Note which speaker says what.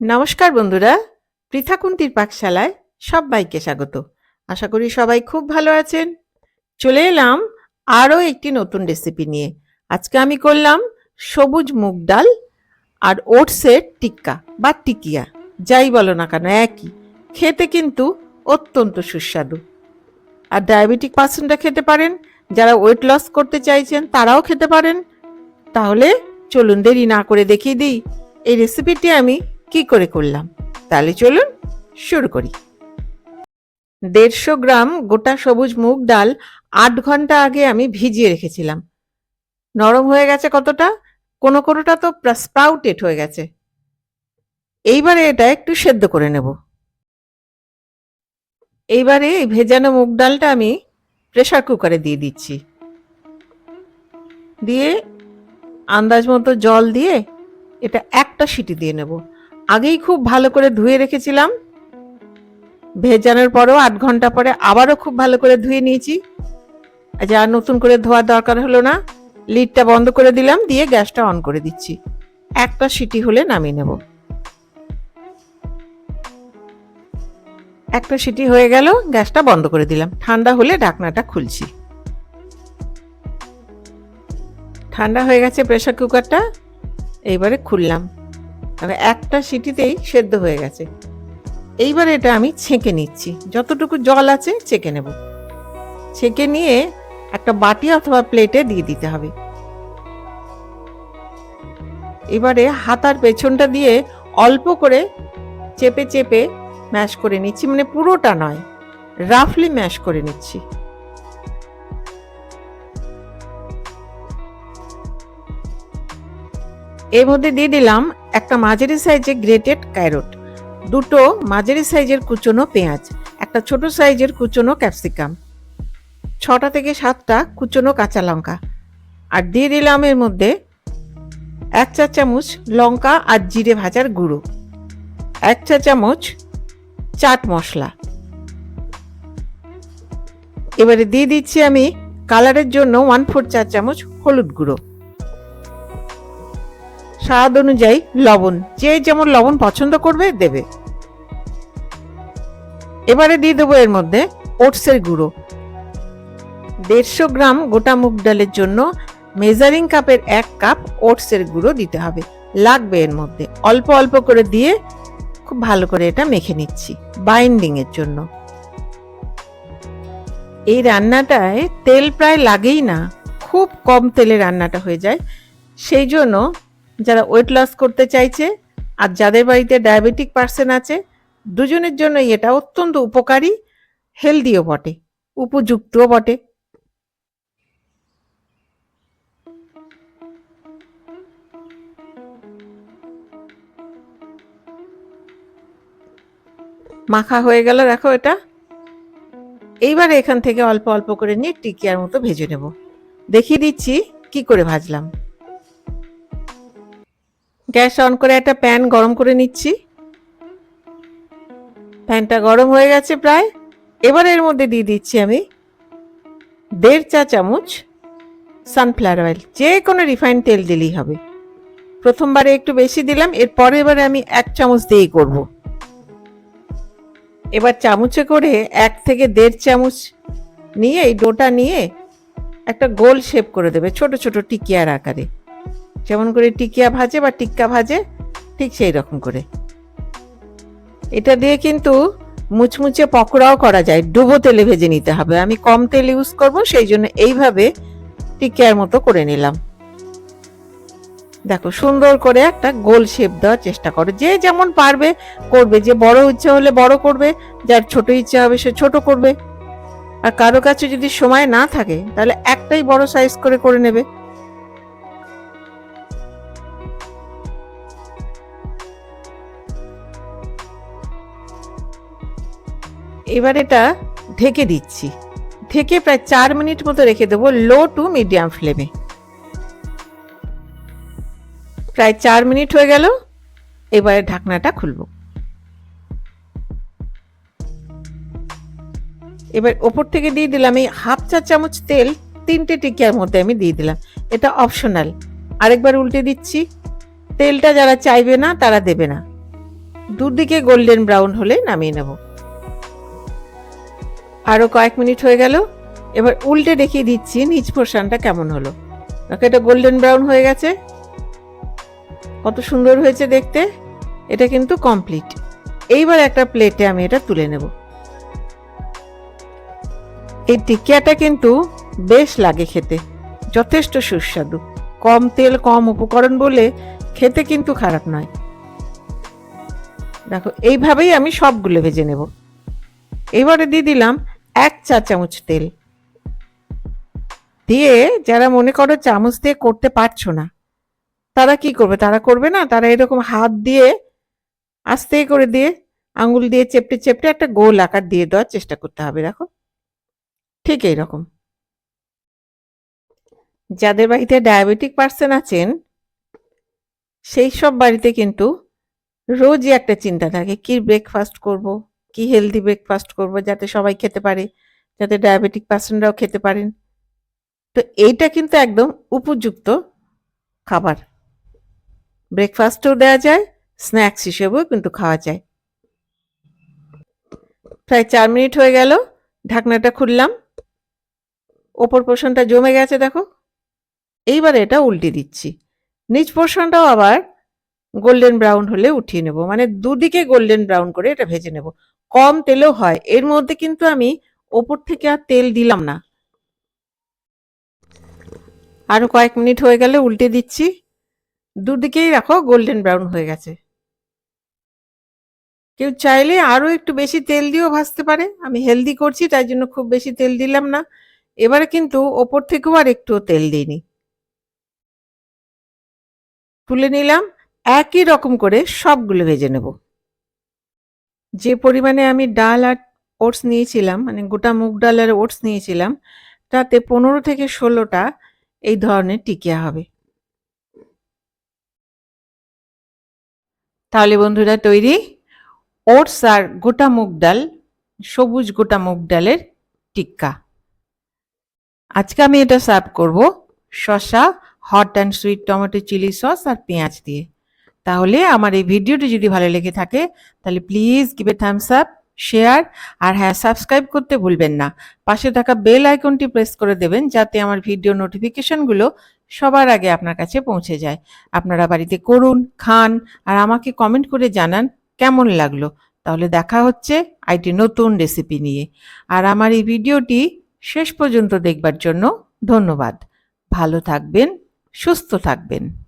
Speaker 1: নমস্কার বন্ধুরা পৃথাকুন্তির পাকশালায় সবাইকে স্বাগত। আশা করি সবাই খুব ভালো আছেন। চলে এলাম আরও একটি নতুন রেসিপি নিয়ে। আজকে আমি করলাম সবুজ মুগ ডাল আর ওটসের টিক্কা বা টিকিয়া। যাই বলো না কেন, একই। খেতে কিন্তু অত্যন্ত সুস্বাদু। আর ডায়াবেটিক পার্সনরা খেতে পারেন, যারা ওয়েট লস করতে চাইছেন তারাও খেতে পারেন। তাহলে চলুন দেরি না করে দেখিয়ে দিই। এই রেসিপিটি আমি কি করে করলাম? তাহলে চলুন শুরু করি। দেড়শো গ্রাম গোটা সবুজ মুগ ডাল আট ঘণ্টা আগে আমি ভিজিয়ে রেখেছিলাম। নরম হয়ে গেছে কতটা? কোনো কোনোটা তো স্প্রাউটেড হয়ে গেছে। এইবারে এটা একটু সেদ্ধ করে নেব। এইবারে এই ভেজানো মুগ ডালটা আমি প্রেশার কুকারে দিয়ে দিচ্ছি। দিয়ে আন্দাজ মতো জল দিয়ে এটা একটা সিটি দিয়ে নেব। আগেই খুব ভালো করে ধুয়ে রেখেছিলাম। ভেজানোর পরেও আট ঘণ্টা পরে আবারও খুব ভালো করে ধুয়ে নিয়েছি। আচ্ছা আর নতুন করে ধোয়ার দরকার হলো না। লিডটা বন্ধ করে দিলাম, দিয়ে গ্যাসটা অন করে দিচ্ছি। একটা সিটি হলে নামিয়ে নেব। একটা সিটি হয়ে গেল, গ্যাসটা বন্ধ করে দিলাম। ঠান্ডা হলে ঢাকনাটা খুলছি। ঠান্ডা হয়ে গেছে প্রেসার কুকারটা, এইবারে খুললাম। তবে একটা সিটিতেই সেদ্ধ হয়ে গেছে। এইবার এটা আমি ছেঁকে নিচ্ছি। যতটুকু জল আছে ছেঁকে নেব। ছেঁকে নিয়ে একটা বাটি অথবা প্লেটে দিয়ে দিতে হবে। এবারে হাতার পেছনটা দিয়ে অল্প করে চেপে চেপে ম্যাশ করে নিচ্ছি। মানে পুরোটা নয়, রাফলি ম্যাশ করে নিচ্ছি। এর মধ্যে দিয়ে দিলাম একটা মাঝারি সাইজের গ্রেটেড ক্যারট দুটো মাঝারি সাইজের কুচনো পেঁয়াজ, একটা ছোট সাইজের কুচনো ক্যাপসিকাম ছটা থেকে সাতটা কুচনো কাঁচা লঙ্কা আর দিয়ে দিলাম এর মধ্যে এক চা চামচ লঙ্কা আর জিরে ভাজার গুঁড়ো, এক চা চামচ চাট মশলা। এবারে দিয়ে দিচ্ছি আমি কালারের জন্য ওয়ান ফোর চা চামচ হলুদ গুঁড়ো। স্বাদ অনুযায়ী লবণ। যে যেমন লবণ পছন্দ করবে, দেবে। এবারে দিয়ে দেবো এর মধ্যে ওটসের গুঁড়ো। দেড়শো গ্রাম গোটা মুগ ডালের জন্য মেজারিং কাপের এক কাপ ওটসের গুঁড়ো দিতে হবে। লাগবে এর মধ্যে। অল্প অল্প করে দিয়ে খুব ভালো করে এটা মেখে নিচ্ছি বাইন্ডিং এর জন্য। এই রান্নাটায় তেল প্রায় লাগেই না, খুব কম তেলে রান্নাটা হয়ে যায়। সেই জন্য যারা ওয়েট লস করতে চাইছে আর যাদের বাড়িতে ডায়াবেটিক পার্সন আছে, দুজনের জন্য এটা অত্যন্ত উপকারী হেলদিও বটে, উপযুক্তও বটে। মাখা হয়ে গেল, দেখো এটা। এইবার এখান থেকে অল্প অল্প করে নিয়ে টিকিয়ার মতো ভেজে নেব। দেখিয়ে দিচ্ছি কি করে ভাজলাম। গ্যাস অন করে একটা প্যান গরম করে নিচ্ছি। প্যানটা গরম হয়ে গেছে প্রায়। এবার এর মধ্যে দিয়ে দিচ্ছি আমি দেড় চা চামচ সানফ্লাওয়ার অয়েল যে কোনো রিফাইন তেল দিলেই হবে। প্রথমবারে একটু বেশি দিলাম, এরপরে এবারে আমি এক চামচ দিয়েই করব। এবার চামচে করে এক থেকে দেড় চামচ নিয়ে এই ডোটা নিয়ে একটা গোল শেপ করে দেবে, ছোট ছোট টিকিয়ার আকারে। যেমন করে টিকিয়া ভাজে বা টিক্কা ভাজে, ঠিক সেই রকম করে। এটা দিয়ে কিন্তু মুচমুচে পকোড়াও করা যায়, ডুবো তেলে ভেজে নিতে হবে। আমি কম তেল ইউজ করব, সেই জন্য এইভাবে টিকিয়ার মতো করে নিলাম। দেখো, সুন্দর করে একটা গোল শেপ দেওয়ার চেষ্টা করো। যে যেমন পারবে করবে, যে বড় ইচ্ছে হলে বড় করবে, যার ছোট ইচ্ছে হবে সে ছোট করবে। আর কারও কাছে যদি সময় না থাকে, তাহলে একটাই বড় সাইজ করে করে নেবে। এবার এটা ঢেকে দিচ্ছি। ঢেকে প্রায় চার মিনিট মতো রেখে দেবো লো টু মিডিয়াম ফ্লেমে। প্রায় চার মিনিট হয়ে গেল, এবারে ঢাকনাটা খুলব। এবার ওপর থেকে দিয়ে দিলাম এই হাফ চা চামচ তেল, তিনটে টিকিয়ার মধ্যে আমি দিয়ে দিলাম। এটা অপশনাল। আরেকবার উল্টে দিচ্ছি। তেলটা যারা চাইবে না, তারা দেবে না। দুদিকে গোল্ডেন ব্রাউন হলে নামিয়ে নেব। আরও কয়েক মিনিট হয়ে গেল। এবার উল্টে দেখিয়ে দিচ্ছি নিচ পোর্শনটা কেমন হলো। দেখো এটা গোল্ডেন ব্রাউন হয়ে গেছে। কত সুন্দর হয়েছে দেখতে। এটা কিন্তু কমপ্লিট। এইবার একটা প্লেটে আমি এটা তুলে নেব। এই টিকিয়াটা কিন্তু বেশ লাগে খেতে। যথেষ্ট সুস্বাদু। কম তেল, কম উপকরণ বলে খেতে কিন্তু খারাপ নয়। দেখো, এইভাবেই আমি সবগুলো ভেজে নেব। এবারে দিয়ে দিলাম এক চা চামচ তেল। দিয়ে যারা মনে করো চামচ দিয়ে করতে পারছ না, তারা কি করবে? তারা করবে না? তারা এরকম হাত দিয়ে আস্তে করে দিয়ে আঙুল দিয়ে চেপটে চেপটে একটা গোল আকার দিয়ে দেওয়ার চেষ্টা করতে হবে, দেখো। ঠিক এইরকম। যাদের বাড়িতে ডায়াবেটিক পার্সন আছেন, সেই সব বাড়িতে কিন্তু রোজই একটা চিন্তা থাকে, কি ব্রেকফাস্ট করব? কি হেলদি ব্রেকফাস্ট করব যাতে সবাই খেতে পারে, যাতে ডায়াবেটিক পার্সনরাও খেতে পারেন। তো এইটা কিন্তু একদম উপযুক্ত খাবার। ব্রেকফাস্টও দেওয়া যায় স্ন্যাক্স হিসেবেও কিন্তু খাওয়া যায়। প্রায় চার মিনিট হয়ে গেল, ঢাকনাটা খুললাম। ওপর পোর্শনটা জমে গেছে, দেখো। এইবার এটা উল্টে দিচ্ছি। নিচ পোর্শনটাও আবার গোল্ডেন ব্রাউন হলে উঠিয়ে নেব। মানে দুদিকে গোল্ডেন ব্রাউন করে এটা ভেজে নেব। কম তেলেও হয়। এর মধ্যে কিন্তু আমি ওপর থেকে আর তেল দিলাম না। আরও কয়েক মিনিট হয়ে গেলে উল্টে দিচ্ছি। দুদিকেই রাখো গোল্ডেন ব্রাউন হয়ে গেছে। কেউ চাইলে আরও একটু বেশি তেল দিয়েও ভাজতে পারে। আমি হেলদি করছি, তাই জন্য খুব বেশি তেল দিলাম না। এবারে কিন্তু ওপর থেকেও আর একটুও তেল দিইনি। তুলে নিলাম। একই রকম করে সবগুলো ভেজে নেব। যে পরিমাণে আমি ডাল আর ওটস নিয়েছিলাম মানে গোটা মুগ ডাল আর ওটস নিয়েছিলাম, তাতে পনেরো থেকে ষোলোটা এই ধরনের টিকিয়া হবে। তাহলে বন্ধুরা তৈরি ওটস আর গোটা মুগ ডাল, সবুজ গোটা মুগ ডালের টিক্কা। আজকে আমি এটা সার্ভ করব শসা, hot and sweet tomato chilli sauce আর পেঁয়াজ দিয়ে। তাহলে আমার এই ভিডিওটি যদি ভালো লেগে থাকে, তাহলে please give a thumbs up share আর হ্যাঁ সাবস্ক্রাইব করতে ভুলবেন না। পাশে থাকা বেল আইকনটি প্রেস করে দেবেন যাতে আমার ভিডিও নোটিফিকেশনগুলো সবার আগে আপনার কাছে পৌঁছে যায়। আপনারা বাড়িতে করুন, খান আর আমাকে কমেন্ট করে জানান কেমন লাগল। তাহলে দেখা হচ্ছে আইটি নতুন রেসিপি নিয়ে। আর আমার এই ভিডিওটি শেষ পর্যন্ত দেখবার জন্য ধন্যবাদ। ভালো থাকবেন, সুস্থ থাকবেন।